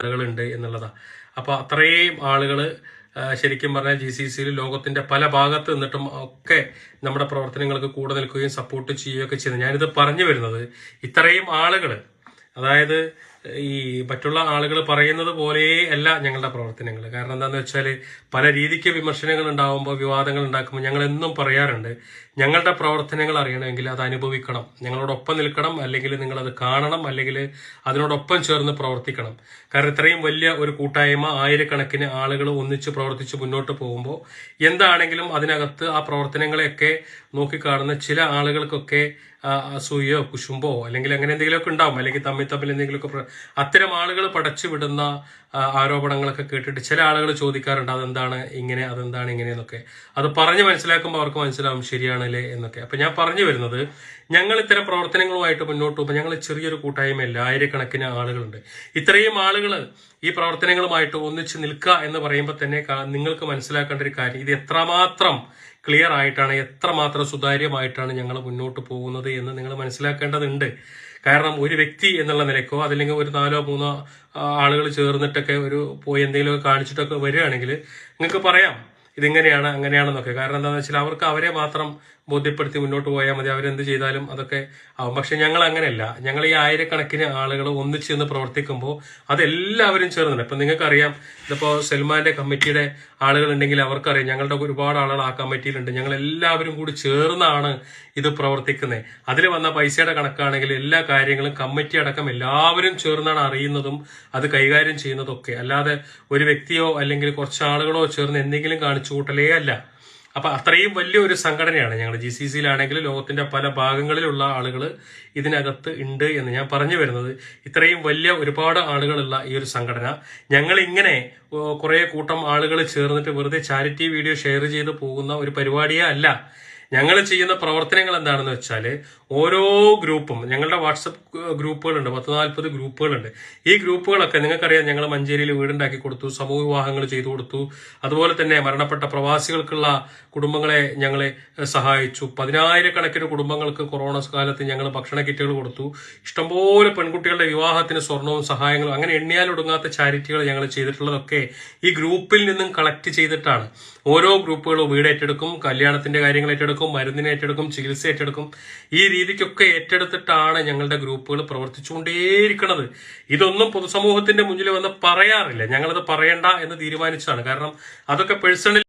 ആളുകളുണ്ട് എന്നുള്ളതാണ് അപ്പോൾ അത്രയും ആളുകൾ ശരിക്കും പറഞ്ഞാൽ ജി സി സിയിൽ ലോകത്തിന്റെ പല ഭാഗത്ത് നിന്നിട്ടും ഒക്കെ നമ്മുടെ പ്രവർത്തനങ്ങൾക്ക് കൂടെ നിൽക്കുകയും സപ്പോർട്ട് ചെയ്യുകയൊക്കെ ചെയ്യുന്നത് ഞാനിത് പറഞ്ഞു വരുന്നത് ഇത്രയും ആളുകൾ അതായത് ഈ മറ്റുള്ള ആളുകൾ പറയുന്നത് പോലെ അല്ല ഞങ്ങളുടെ പ്രവർത്തനങ്ങൾ. കാരണം എന്താണെന്ന് വെച്ചാൽ പല രീതിക്ക് വിമർശനങ്ങൾ ഉണ്ടാകുമ്പോൾ വിവാദങ്ങൾ ഉണ്ടാക്കുമ്പോൾ ഞങ്ങൾ എന്നും പറയാറുണ്ട്. ഞങ്ങളുടെ പ്രവർത്തനങ്ങൾ അറിയണമെങ്കിൽ അത് അനുഭവിക്കണം. ഞങ്ങളോടൊപ്പം നിൽക്കണം അല്ലെങ്കിൽ നിങ്ങളത് കാണണം അല്ലെങ്കിൽ അതിനോടൊപ്പം ചേർന്ന് പ്രവർത്തിക്കണം. കാരണം ഇത്രയും വലിയ ഒരു കൂട്ടായ്മ ആയിരക്കണക്കിന് ആളുകൾ ഒന്നിച്ച് പ്രവർത്തിച്ച് മുന്നോട്ട് പോകുമ്പോൾ എന്താണെങ്കിലും അതിനകത്ത് ആ പ്രവർത്തനങ്ങളെയൊക്കെ നോക്കിക്കാണുന്ന ചില ആളുകൾക്കൊക്കെ ആ, കുശുംബോ അല്ലെങ്കിൽ അങ്ങനെ എന്തെങ്കിലുമൊക്കെ ഉണ്ടാവും. അല്ലെങ്കിൽ തമ്മിൽ തമ്മിൽ എന്തെങ്കിലുമൊക്കെ അത്തരം ആളുകൾ പടച്ചു വിടുന്ന ആരോപണങ്ങളൊക്കെ കേട്ടിട്ട് ചില ആളുകൾ ചോദിക്കാറുണ്ട് അതെന്താണ് ഇങ്ങനെ അതെന്താണ് ഇങ്ങനെ എന്നൊക്കെ. അത് പറഞ്ഞ് മനസ്സിലാക്കുമ്പോൾ അവർക്ക് മനസ്സിലാവും ശരിയാണല്ലേ എന്നൊക്കെ. അപ്പൊ ഞാൻ പറഞ്ഞു വരുന്നത് ഞങ്ങൾ ഇത്തരം പ്രവർത്തനങ്ങളുമായിട്ട് മുന്നോട്ട് പോകുമ്പോൾ ഞങ്ങൾ ചെറിയൊരു കൂട്ടായ്മയല്ല ആയിരക്കണക്കിന് ആളുകളുണ്ട്. ഇത്രയും ആളുകൾ ഈ പ്രവർത്തനങ്ങളുമായിട്ട് ഒന്നിച്ച് നിൽക്കുക എന്ന് പറയുമ്പോൾ തന്നെ നിങ്ങൾക്ക് മനസ്സിലാക്കേണ്ട ഒരു കാര്യം ഇത് എത്രമാത്രം ക്ലിയർ ആയിട്ടാണ് എത്രമാത്രം സുതാര്യമായിട്ടാണ് ഞങ്ങൾ മുന്നോട്ട് പോകുന്നത് എന്ന് നിങ്ങൾ മനസ്സിലാക്കേണ്ടതുണ്ട്. കാരണം ഒരു വ്യക്തി എന്നുള്ള നിലക്കോ അതല്ലെങ്കിൽ ഒരു നാലോ മൂന്നോ ആളുകൾ ചേർന്നിട്ടൊക്കെ ഒരു പോയി എന്തെങ്കിലുമൊക്കെ കാണിച്ചിട്ടൊക്കെ വരികയാണെങ്കിൽ നിങ്ങൾക്ക് പറയാം ഇതിങ്ങനെയാണ് അങ്ങനെയാണെന്നൊക്കെ. കാരണം എന്താണെന്ന് വെച്ചാൽ അവർക്ക് അവരെ മാത്രം ബോധ്യപ്പെടുത്തി മുന്നോട്ട് പോയാൽ മതി. അവരെന്ത് ചെയ്താലും അതൊക്കെ ആവും. പക്ഷെ ഞങ്ങൾ അങ്ങനെയല്ല. ഞങ്ങൾ ഈ ആയിരക്കണക്കിന് ആളുകൾ ഒന്നിച്ച് നിന്ന് പ്രവർത്തിക്കുമ്പോൾ അതെല്ലാവരും ചേർന്നുണ്ട്. ഇപ്പം നിങ്ങൾക്കറിയാം ഇതിപ്പോൾ സൽമാന്റെ കമ്മിറ്റിയുടെ ആളുകൾ ഉണ്ടെങ്കിൽ അവർക്കറിയാം ഞങ്ങളുടെ ഒരുപാട് ആളുകൾ ആ കമ്മിറ്റിയിലുണ്ട്. ഞങ്ങൾ എല്ലാവരും കൂടി ചേർന്നാണ് ഇത് പ്രവർത്തിക്കുന്നത്. അതിൽ വന്ന പൈസയുടെ കണക്കാണെങ്കിൽ എല്ലാ കാര്യങ്ങളും കമ്മിറ്റി അടക്കം എല്ലാവരും ചേർന്നാണ് അറിയുന്നതും അത് കൈകാര്യം ചെയ്യുന്നതൊക്കെ അല്ലാതെ ഒരു വ്യക്തിയോ അല്ലെങ്കിൽ കുറച്ച് ആളുകളോ ചേർന്ന് എന്തെങ്കിലും കാണിച്ചു കൂട്ടലേ അല്ല. അപ്പൊ അത്രയും വലിയൊരു സംഘടനയാണ് ഞങ്ങൾ ജി സി സിയിലാണെങ്കിൽ ലോകത്തിന്റെ പല ഭാഗങ്ങളിലുള്ള ആളുകൾ ഇതിനകത്ത് ഉണ്ട് എന്ന് ഞാൻ പറഞ്ഞു വരുന്നത്. ഇത്രയും വലിയ ഒരുപാട് ആളുകളുള്ള ഈ ഒരു സംഘടന. ഞങ്ങൾ ഇങ്ങനെ കുറെ കൂട്ടം ആളുകൾ ചേർന്നിട്ട് വെറുതെ ചാരിറ്റി വീഡിയോ ഷെയർ ചെയ്ത് പോകുന്ന ഒരു പരിപാടിയേ അല്ല. ഞങ്ങൾ ചെയ്യുന്ന പ്രവർത്തനങ്ങൾ എന്താണെന്ന് വെച്ചാൽ ഓരോ ഗ്രൂപ്പും ഞങ്ങളുടെ വാട്സപ്പ് ഗ്രൂപ്പുകളുണ്ട് പത്ത് നാൽപ്പത് ഗ്രൂപ്പുകളുണ്ട്. ഈ ഗ്രൂപ്പുകളൊക്കെ നിങ്ങൾക്കറിയാം ഞങ്ങൾ മഞ്ചേരിയിൽ വീടുണ്ടാക്കി കൊടുത്തു സമൂഹ വിവാഹങ്ങൾ ചെയ്തു കൊടുത്തു. അതുപോലെ തന്നെ മരണപ്പെട്ട പ്രവാസികൾക്കുള്ള കുടുംബങ്ങളെ ഞങ്ങളെ സഹായിച്ചു. പതിനായിരക്കണക്കിന് കുടുംബങ്ങൾക്ക് കൊറോണ കാലത്ത് ഞങ്ങൾ ഭക്ഷണ കിറ്റുകൾ കൊടുത്തു. ഇഷ്ടംപോലെ പെൺകുട്ടികളുടെ വിവാഹത്തിന് സ്വർണവും സഹായങ്ങളും അങ്ങനെ എണ്ണിയാലൊടുങ്ങാത്ത ചാരിറ്റികൾ ഞങ്ങൾ ചെയ്തിട്ടുള്ളതൊക്കെ ഈ ഗ്രൂപ്പിൽ നിന്നും കളക്ട് ചെയ്തിട്ടാണ്. ഓരോ ഗ്രൂപ്പുകളും വീട് ഏറ്റെടുക്കും കല്യാണത്തിന്റെ കാര്യങ്ങൾ ഏറ്റെടുക്കും മരുന്നിനെ ഏറ്റെടുക്കും ചികിത്സ ഏറ്റെടുക്കും. ഈ രീതിക്കൊക്കെ ഏറ്റെടുത്തിട്ടാണ് ഞങ്ങളുടെ ഗ്രൂപ്പുകൾ പ്രവർത്തിച്ചുകൊണ്ടേയിരിക്കുന്നത്. ഇതൊന്നും പൊതുസമൂഹത്തിന്റെ മുന്നിൽ വന്ന് പറയാറില്ല. ഞങ്ങളത് പറയണ്ട എന്ന് തീരുമാനിച്ചതാണ്. കാരണം അതൊക്കെ പേഴ്സണൽ